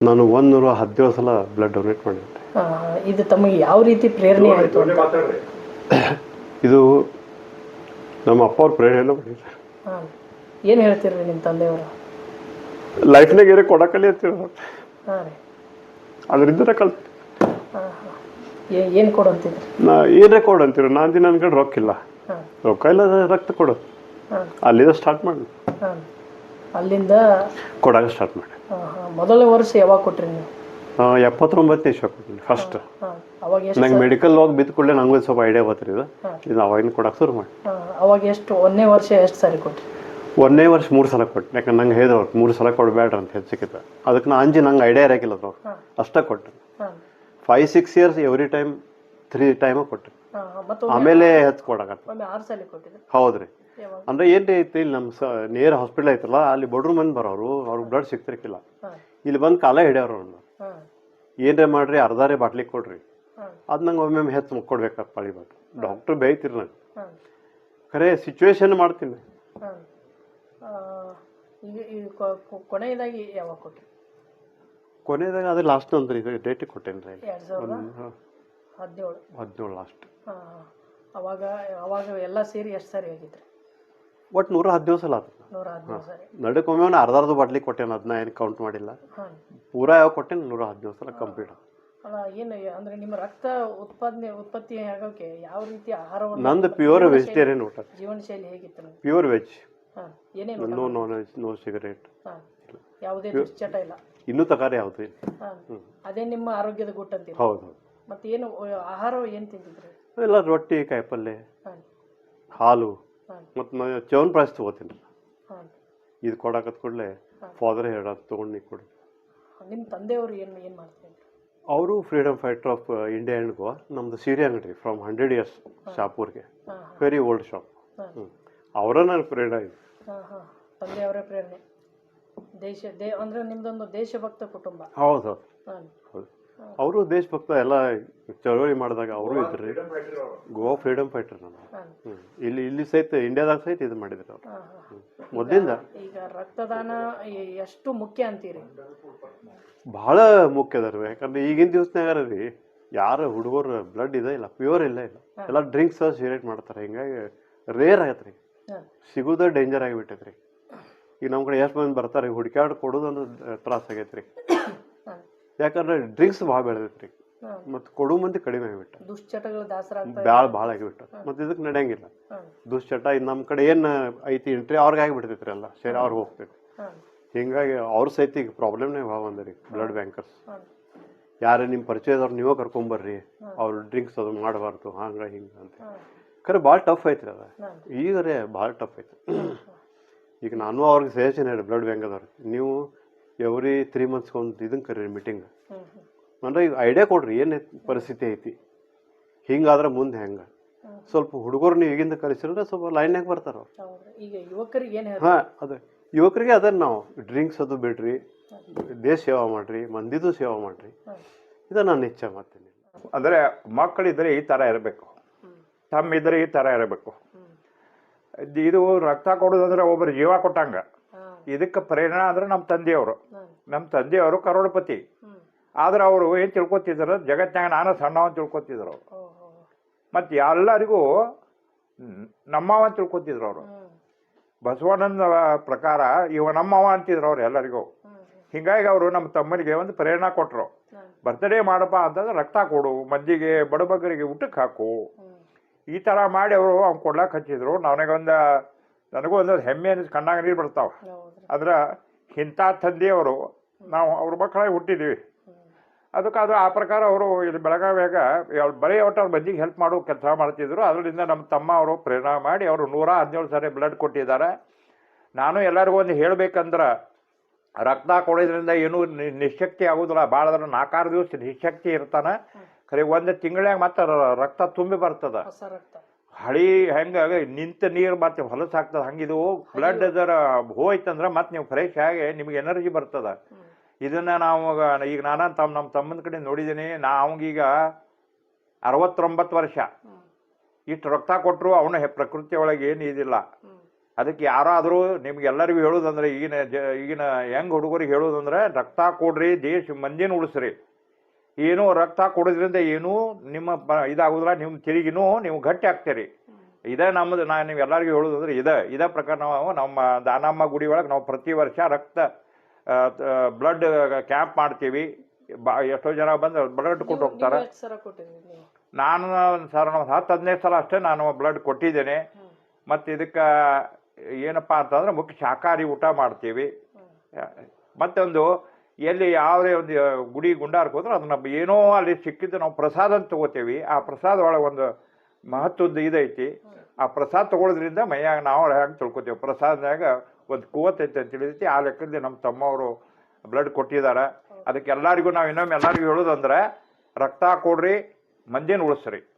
ನಾನು ಒಂದೂರ ಹದಿನೇಳು ಸಲ ಬ್ಲಡ್ ಡೊನೇಟ್ ಮಾಡಿದ್ದೆ. ಆ, ಇದು ತಮಗೆ ಯಾವ ರೀತಿ ಪ್ರೇರಣೆ ಆಯಿತು ಅಂತ? ಇದು ನಮ್ಮ ಅಪ್ಪ ಅವ್ರ ಪ್ರೇರಣೆ ಮಾಡಿದ್ರು ಹಾಂ ಏನು ಹೇಳ್ತೀರಿ ನಿಮ್ಮ ತಂದೆಯವರು? ಲೈಫ್ನಾಗ ಏನೇ ಕೊಡಕಲಿ ಅಂತೀರ ಹಾಂ ರೀ. ಅದರಿಂದ ಕಲ್ತು. ಹಾಂ ಹಾಂ ಏನು ಕೊಡಂತಿದ್ರಿ ನಾ ಏನೇ ಕೊಡು ಅಂತೀರ ನಾನು ದಿನ ನನ್ನ ಕಡೆ ರೊಕ್ಕ ಇಲ್ಲ. ಹಾಂ. ರೊಕ್ಕ ಇಲ್ಲ ರಕ್ತ ಕೊಡು. ಹಾಂ. ಅಲ್ಲಿಂದ ಸ್ಟಾರ್ಟ್ ಮಾಡಿ. ಹಾಂ. ಅಲ್ಲಿಂದ ಕೊಡಾಗ ಸ್ಟಾರ್ಟ್ ಮಾಡಿ. ಮೊದಲ ವರ್ಷ ಯಾವಾಗ ಕೊಟ್ರಿ ನೀವು? ಎಪ್ಪತ್ತೊಂಬತ್ತನೇ ಇಷ್ಟ ಕೊಟ್ಟಿನಿ ಫಸ್ಟ್ ಅವಾಗ ನಂಗೆ ಮೆಡಿಕಲ್ ಹೋಗಿ ಬಿದ್ದ ಕೂಡಲೇ ನಂಗೂ ಸ್ವಲ್ಪ ಐಡಿಯಾ ಬರ್ತಿರಿ ಇದು ಇದು ಅವಾಗಿನ ಕೊಡಕ್ಕೆ ಶುರು ಮಾಡಿ. ಅವಾಗ ಎಷ್ಟು ಒಂದನೇ ವರ್ಷ ಎಷ್ಟು ಸಾರಿ ಕೊಟ್ರಿ? ಒಂದನೇ ವರ್ಷ ಮೂರು ಸಲ ಕೊಟ್ಟೆ ಯಾಕಂದ್ರೆ ನಂಗೆ ಹೇಳಿದ್ರು ಮೂರು ಸಲ ಕೊಡಬೇಡ್ರಿ ಅಂತ ಹೆಚ್ಚಿಕ್ಕಿತ ಅದಕ್ಕೆ ನಾ ಅಂಜಿ ನಂಗೆ ಐಡಿಯಾ ಇರಾಕಿಲ್ಲ ಅದ್ರ ಅಷ್ಟೇ ಕೊಟ್ಟೆ. Five six years every time three time ಕೊಟ್ಟೆ. ಆಮೇಲೆ ಹೆಚ್ಚು ಕೊಡಕ್ಕೆ ಸಲ ಹೌದ್ರಿ. ಅಂದ್ರೆ ಏನ್ ಐತಿ ಇಲ್ಲಿ ನಮ್ಮ ಸ ನೇರ ಹಾಸ್ಪಿಟಲ್ ಐತಲ್ಲ ಅಲ್ಲಿ ಬಡ್ರು ಮಂದಿ ಬರೋರು ಅವ್ರಿಗೆ ಬ್ಲಡ್ ಸಿಗ್ತಿರ್ಕಿಲ್ಲ. ಇಲ್ಲಿ ಬಂದು ಕಾಲ ಹಿಡಿಯೋರು ಅವ್ರನ್ನ ಏನ್ರೇ ಮಾಡ್ರಿ ಅರ್ಧಾರೆ ಬಾಟ್ಲಿ ಕೊಡ್ರಿ. ಅದ್ ನಂಗೆ ಒಮ್ಮೆ ಹೆಚ್ಚು ಮುಕ್ಕೊಡ್ಬೇಕಪ್ಪ ಪಾಳಿ ಡಾಕ್ಟರ್ ಡಾಕ್ಟ್ರ್ ಬೇಯ್ತಿರಿ ನಂಗೆ. ಖರೆ ಸಿಚುವೇಶನ್ ಮಾಡ್ತೀನಿ. ಕೊನೆಯದಾಗಿ ಯಾವಾಗ ಕೊನೆದಾಗ ಅದು ಲಾಸ್ಟ್ ಅಂದ್ರಿ ಡೇಟ್ ಕೊಟ್ಟೇನಿ ರೀ. ಹದಿನೇಳು. ಹದಿನೇಳು ಲಾಸ್ಟ್ ಅವಾಗ ಅವಾಗ ಎಲ್ಲ ಸೇರಿ ಎಷ್ಟು ಸಾರಿ ಆಗಿದ್ರಿ ಒಟ್ಟು ನೂರ ಹದಿನೇಳು ಸಲ ಅದು ನೂರ ಹದಿನೇಳು ಸಾರಿ ನಡಕ್ಕೊಮ್ಮೆ ಅವ್ನು ಅರ್ಧ ಅರ್ಧ ಬಾಟ್ಲಿ ಕೊಟ್ಟೇನೆ ಅದನ್ನ ಏನು ಕೌಂಟ್ ಮಾಡಿಲ್ಲ. ಪೂರ ಪೂರಾ ಯಾವ ಕೊಟ್ಟೇನೆ ನೂರ ಹದಿನೇಳು ಸಲ ಕಂಪ್ಲೀಟ್ ಅಲ್ಲ ಏನು ಅಂದ್ರೆ ನಿಮ್ಮ ರಕ್ತ ಉತ್ಪಾದನೆ ಉತ್ಪತ್ತಿ ಆಗೋಕೆ ಯಾವ ರೀತಿ ಆಹಾರವನ್ನು ನಂದು ಪ್ಯೂರ್ ವೆಜಿಟೇರಿಯನ್ ಊಟ. ಜೀವನ ಶೈಲಿ ಹೇಗಿತ್ತು ಪ್ಯೂರ್ ವೆಜ್ ಹಾಂ. ಏನೇನು no non veg no cigarette ಹಾಂ. ಯಾವುದೇ ಚಟ ಇಲ್ಲ? ಇನ್ನೂ ತಕಾರಿ ಯಾವುದು ಇಲ್ಲ. ಹಾಂ. ಅದೇ ನಿಮ್ಮ ಆರೋಗ್ಯದ ಗುಟ್ಟು ಅಂತೀರಿ? ಹೌದು ಮತ್ತೆ ಏನು ಆಹಾರ ಏನು ತಿಂತಿದ್ರಿ ಎಲ್ಲ ರೊಟ್ಟಿ ಕಾಯಿಪಲ್ಲೆ ಹಾಂ. ಹಾಲು. ಮತ್ತು ನಾನು ಚೌನ್ ಪ್ರೈಸ್ ತೊಗೋತೀನಿ. ಇದು ಕೊಡಕತ್ ಕೂಡಲೇ ಫಾದರ್ ಹೇಳೋದು ತೊಗೊಂಡು ನೀವು ಕೊಡಿ. ನಿಮ್ಮ ತಂದೆಯವರು ಏನು ಏನು ಮಾಡ್ತಿದ್ರು? ಅವರು freedom fighter of India and Goa ನಮ್ಮದು ಸೀರೆ ಅಂಗಡಿ ಫ್ರಮ್ ಹಂಡ್ರೆಡ್ ಇಯರ್ಸ್ ಶಾಪೂರ್ಗೆ ವೆರಿ ಓಲ್ಡ್ ಶಾಪ್ ಹ್ಞೂ ಅವರ ನನ್ನ ಪ್ರೇರಣೆ ಇದೆ. ಹಾಂ ಹಾಂ. ತಂದೆಯವರೇ ಪ್ರೇರಣೆ ದೇಶ ದೇ ಅಂದರೆ ನಿಮ್ಮದೊಂದು ದೇಶಭಕ್ತ ಕುಟುಂಬ. ಹೌದು. ಹೌದು. ಹೌದು. ಅವರು ದೇಶಭಕ್ತ ಎಲ್ಲ ಚಳವಳಿ ಮಾಡಿದಾಗ ಅವರು ಇದ್ರಿ. ಗೋವಾ ಫ್ರೀಡಮ್ ಫೈಟರ್ ನಾನು. ಇಲ್ಲಿ ಇಲ್ಲಿ ಸಹಿತ ಇಂಡಿಯಾದಾಗ ಸಹಿತ ಇದು ಮಾಡಿದ್ರು ಅವ್ರು. ಮೊದಲಿಂದ. ಈಗ ರಕ್ತದಾನ ಎಷ್ಟು ಮುಖ್ಯ ಅಂತೀರಿ? ಬಹಳ ಮುಖ್ಯ ಅದ ರೀ ಯಾಕಂದ್ರೆ ಈಗಿನ ದಿವಸನಾಗ ರೀ ಯಾರು ಹುಡುಗರು ಬ್ಲಡ್ ಇದೆ ಇಲ್ಲ ಪ್ಯೂರ್ ಇಲ್ಲ ಇಲ್ಲ. ಎಲ್ಲ ಡ್ರಿಂಕ್ಸ್ ಸಿಗರೇಟ್ ಮಾಡ್ತಾರೆ. ಹಿಂಗಾಗಿ ರೇರ್ ಆಗತ್ತೆ ರೀ ಸಿಗೋದ ಡೇಂಜರ್ ಆಗಿಬಿಟ್ಟೈತ್ರಿ. ಈಗ ನಮ್ಮ ಕಡೆ ಎಷ್ಟು ಮಂದಿ ಬರ್ತಾರೆ ಹುಡುಕಾಡ್ ಕೊಡೋದು ತ್ರಾಸ ಆಗೈತೆ ರೀ ಹಾಂ. ಯಾಕಂದ್ರೆ ಡ್ರಿಂಕ್ಸ್ ಭಾಳ ಬೆಳೆದಿತ್ತು ಮತ್ತು ಕೊಡೋ ಮಂದಿ ಕಡಿಮೆ ಆಗಿಬಿಟ್ಟ ದುಶ್ಚಟಗಳು ದಾಸರಾಗ್ತಾ ಭಾಳ ಭಾಳ ಆಗಿಬಿಟ್ಟ ಮತ್ತು ಇದಕ್ಕೆ ನಡೆಯಂಗಿಲ್ಲ. ದುಶ್ಚಟ ಇದು ನಮ್ಮ ಕಡೆ ಏನು ಐತಿ ಇಂಟ್ರಿ ಅವ್ರಿಗೆ ಆಗಿಬಿಡ್ತೈತ್ರಿ ಎಲ್ಲ. ಶೇರ್ ಅವ್ರಿಗೆ ಹೋಗ್ತೈತಿ ಹಿಂಗಾಗಿ ಅವ್ರ ಸಹಿತ ಈಗ ಪ್ರಾಬ್ಲಮ್ನೇ ಭಾಳ ಬಂದ್ರಿ ಬ್ಲಡ್ ಬ್ಯಾಂಕರ್ಸ್ ಯಾರು ನಿಮ್ಮ ಪರಿಚಯದವ್ರು ನೀವೇ ಕರ್ಕೊಂಬರ್ರಿ ಅವ್ರು ಡ್ರಿಂಕ್ಸ್ ಅದು ಮಾಡಬಾರ್ದು ಹಂಗ ಹಿಂಗ ಅಂತ. ಖರೆ ಭಾಳ ಟಫ್ ಐತ್ರಿ ಅದ. ಈಗ ರೀ ಭಾಳ ಟಫ್ ಐತಿ ಈಗ ನಾನು ಅವ್ರಿಗೆ ಸಜೆಷನ್ ಹೇಳಿ ಬ್ಲಡ್ ಬ್ಯಾಂಕ್ ಅದವ್ರಿಗೆ ನೀವು ಎವ್ರಿ ತ್ರೀ ಮಂತ್ಸ್ಗೆ ಒಂದು ಇದನ್ನ ಕರೀರಿ ಮೀಟಿಂಗ್ ಅಂದ್ರೆ ಈಗ ಐಡಿಯಾ ಕೊಡ್ರಿ ಏನು ಪರಿಸ್ಥಿತಿ ಐತಿ? ಹಿಂಗಾದ್ರೆ ಮುಂದೆ ಹೆಂಗೆ? ಸ್ವಲ್ಪ ಹುಡುಗರು ನೀವು ಈಗಿಂದ ಕಲಿಸಿದ್ರೆ ಸ್ವಲ್ಪ ಲೈನ್ಯಾಗ ಬರ್ತಾರ ಈಗ ಯುವಕರಿಗೆ ಏನು ಹಾಂ ಅದೇ. ಯುವಕರಿಗೆ ಅದನ್ನ ನಾವು ಡ್ರಿಂಕ್ಸ್ ಅದು ಬಿಡ್ರಿ ದೇಶ ಸೇವಾ ಮಾಡ್ರಿ ಮಂದಿದು ಸೇವಾ ಮಾಡ್ರಿ. ಇದ ನಾನು ಇಚ್ಛೆ ಮಾಡ್ತೀನಿ. ಅಂದರೆ ಮಕ್ಕಳಿದ್ರೆ ಈ ಥರ ಇರಬೇಕು. ತಮ್ಮ ತಮ್ಮಿದ್ರೆ ಈ ಥರ ಇರಬೇಕು. ಇದು ರಕ್ತ ಕೊಡೋದಂದ್ರೆ ಒಬ್ಬರು ಜೀವ ಕೊಟ್ಟಂಗ. ಇದಕ್ಕೆ ಪ್ರೇರಣೆ ಅಂದ್ರೆ ನಮ್ಮ ತಂದೆಯವರು. ನಮ್ಮ ತಂದೆಯವರು ಕರೋಡಪತಿ. ಆದ್ರೆ ಅವರು ಏನು ತಿಳ್ಕೊತಿದ್ರು? ಜಗತ್ನಾಗ ನಾನು ಅಂತ ತಿಳ್ಕೊತಿದ್ರು ಅವರು. ಮತ್ತು ಎಲ್ಲರಿಗೂ ನಮ್ಮವ ಅಂತ ತಿಳ್ಕೊತಿದ್ರು ಅವರು. ಬಸವಣ್ಣನ ಪ್ರಕಾರ ಇವ ನಮ್ಮವ ಅಂತಿದ್ರು ಅವ್ರು ಎಲ್ಲರಿಗೂ. ಹಿಂಗಾಗಿ ಅವರು ನಮ್ಮ ತಮ್ಮನಿಗೆ ಒಂದು ಪ್ರೇರಣೆ ಕೊಟ್ಟರು ಬರ್ತ್ಡೇ ಮಾಡಪ್ಪ ಅಂತಂದ್ರೆ ರಕ್ತ ಕೊಡು ಮಂದಿಗೆ ಬಡಬಗರಿಗೆ ಊಟಕ್ಕೆ ಹಾಕು. ಈ ಥರ ಮಾಡಿ ಅವರು ಅವ್ನು ಕೊಡ್ಲಾಕ್ ಹಚ್ಚಿದ್ರು. ನನಗೊಂದು ನನಗೂ ಒಂದು ಹೆಮ್ಮೆ ಅನಿಸ್ ಕಣ್ಣಾಗ ನೀರು ಬರ್ತಾವೆ. ಆದ್ರೆ ಇಂಥ ತಂದೆಯವರು ನಾವು ಅವ್ರ ಮಕ್ಕಳಾಗಿ ಹುಟ್ಟಿದ್ದೀವಿ ಅದಕ್ಕೆ ಅದು ಆ ಪ್ರಕಾರ ಅವರು ಇಲ್ಲಿ ಬೆಳಗಾವಿಯಾಗ ಬರೀ ಒಟ್ಟು ಅವ್ರ ಮಂದಿಗೆ ಹೆಲ್ಪ್ ಮಾಡೋ ಕೆಲಸ ಮಾಡ್ತಿದ್ರು. ಅದರಿಂದ ನಮ್ಮ ತಮ್ಮ ಅವರು ಪ್ರೇರಣಾ ಮಾಡಿ ಅವರು ನೂರ ಹದಿನೇಳು ಸಾರಿ ಬ್ಲಡ್ ಕೊಟ್ಟಿದ್ದಾರೆ. ನಾನು ಎಲ್ಲರಿಗೂ ಒಂದು ಹೇಳಬೇಕಂದ್ರೆ ರಕ್ತ ಕೊಡೋದ್ರಿಂದ ಏನೂ ನಿಶಕ್ತಿ ಆಗೋದಿಲ್ಲ. ಭಾಳ ಅಂದ್ರೆ ನಾಲ್ಕಾರು ದಿವಸ ನಿಶಕ್ತಿ ಇರ್ತಾನೆ. ಖರೆ ಒಂದು ತಿಂಗಳಾಗ ಮತ್ತೆ ರಕ್ತ ತುಂಬಿ ಬರ್ತದೆ. ಹಳಿ ಹೆಂಗ ನಿಂತ ನೀರು ಮತ್ತೆ ಹೊಲಸಾಗ್ತದ ಹಂಗಿದು ಬ್ಲಡ್ ಅದರ ಹೋಯ್ತಂದ್ರೆ ಮತ್ತೆ ನೀವು ಫ್ರೆಶ್ ಆಗಿ ನಿಮ್ಗೆ ಎನರ್ಜಿ ಬರ್ತದ. ಇದನ್ನ ನಾವು ಈಗ ನಾನು ತಮ್ಮ ನಮ್ಮ ತಮ್ಮನ ಕಡೆ ನೋಡಿದ್ದೀನಿ ನಾ ಅವಂಗೀಗ ಅರವತ್ತೊಂಬತ್ತು ವರ್ಷ. ಇಷ್ಟು ರಕ್ತ ಕೊಟ್ಟರು ಅವನ ಪ್ರಕೃತಿ ಒಳಗೆ ಏನು ಇದಿಲ್ಲ. ಅದಕ್ಕೆ ಯಾರಾದರೂ ನಿಮ್ಗೆ ಎಲ್ಲರಿಗೂ ಹೇಳೋದಂದ್ರೆ ಈಗಿನ ಜ ಈಗಿನ ಯಂಗ್ ಹುಡುಗರಿಗೆ ಹೇಳೋದಂದ್ರೆ ರಕ್ತ ಕೊಡ್ರಿ ದೇಶ ಮಂದಿನ ಉಳಿಸ್ರಿ. ಏನೂ ರಕ್ತ ಕೊಡೋದ್ರಿಂದ ಏನೂ ನಿಮ್ಮ ಬ ಇದಾಗೋದಿಲ್ಲ ನಿಮ್ಮ ತಿರುಗಿನೂ ನೀವು ಗಟ್ಟಿ ಆಗ್ತೀರಿ. ಇದೇ ನಮ್ಮದು ನಾನು ನೀವು ಎಲ್ಲರಿಗೂ ಹೇಳೋದಂದ್ರೆ ಇದೇ ಇದೇ ಪ್ರಕಾರ ನಾವು ನಮ್ಮ ದಾನಮ್ಮ ಗುಡಿ ಒಳಗೆ ನಾವು ಪ್ರತಿ ವರ್ಷ ರಕ್ತ ಬ್ಲಡ್ ಕ್ಯಾಂಪ್ ಮಾಡ್ತೀವಿ. ಬಾ ಎಷ್ಟೋ ಜನ ಬಂದು ಬ್ಲಡ್ ಕೊಟ್ಟು ಹೋಗ್ತಾರೆ. ನಾನು ಸರ್ ಒಂದು ಹತ್ತು ಹದಿನೈದು ಸಲ ಅಷ್ಟೇ ನಾನು ಬ್ಲಡ್ ಕೊಟ್ಟಿದ್ದೇನೆ. ಮತ್ತು ಇದಕ್ಕೆ ಏನಪ್ಪ ಅಂತಂದ್ರೆ ಮುಖ್ಯ ಶಾಖಾಹಾರಿ ಊಟ ಮಾಡ್ತೀವಿ. ಮತ್ತೊಂದು ಎಲ್ಲಿ ಯಾವುದೇ ಒಂದು ಗುಡಿ ಗುಂಡಾರಕ್ಕೆ ಹೋದ್ರೆ ಅದನ್ನ ಏನೋ ಅಲ್ಲಿ ಸಿಕ್ಕಿದ್ದು ನಾವು ಪ್ರಸಾದ ಅಂತ ತಗೋತೀವಿ. ಆ ಪ್ರಸಾದ ಒಳಗೆ ಒಂದು ಮಹತ್ವದ್ದು ಇದೈತಿ. ಆ ಪ್ರಸಾದ ತಗೊಳ್ಳೋದ್ರಿಂದ ಮೈಯಾಗ ನಾವು ಹೇಗೆ ತಿಳ್ಕೊತೀವಿ. ಪ್ರಸಾದದಾಗ ಒಂದು ಕೂವತ್ ಐತೆ ಅಂತ ತಿಳಿದೈತಿ ಆ ಲೆಕ್ಕದಲ್ಲಿ ನಮ್ಮ ತಮ್ಮವರು ಬ್ಲಡ್ ಕೊಟ್ಟಿದ್ದಾರೆ. ಅದಕ್ಕೆ ಎಲ್ಲರಿಗೂ ನಾವು ಇನ್ನೊಮ್ಮೆ ಎಲ್ಲರಿಗೂ ಹೇಳೋದಂದ್ರೆ, ರಕ್ತ ಕೊಡ್ರಿ, ಮಂದಿನ ಉಳಿಸ್ರಿ.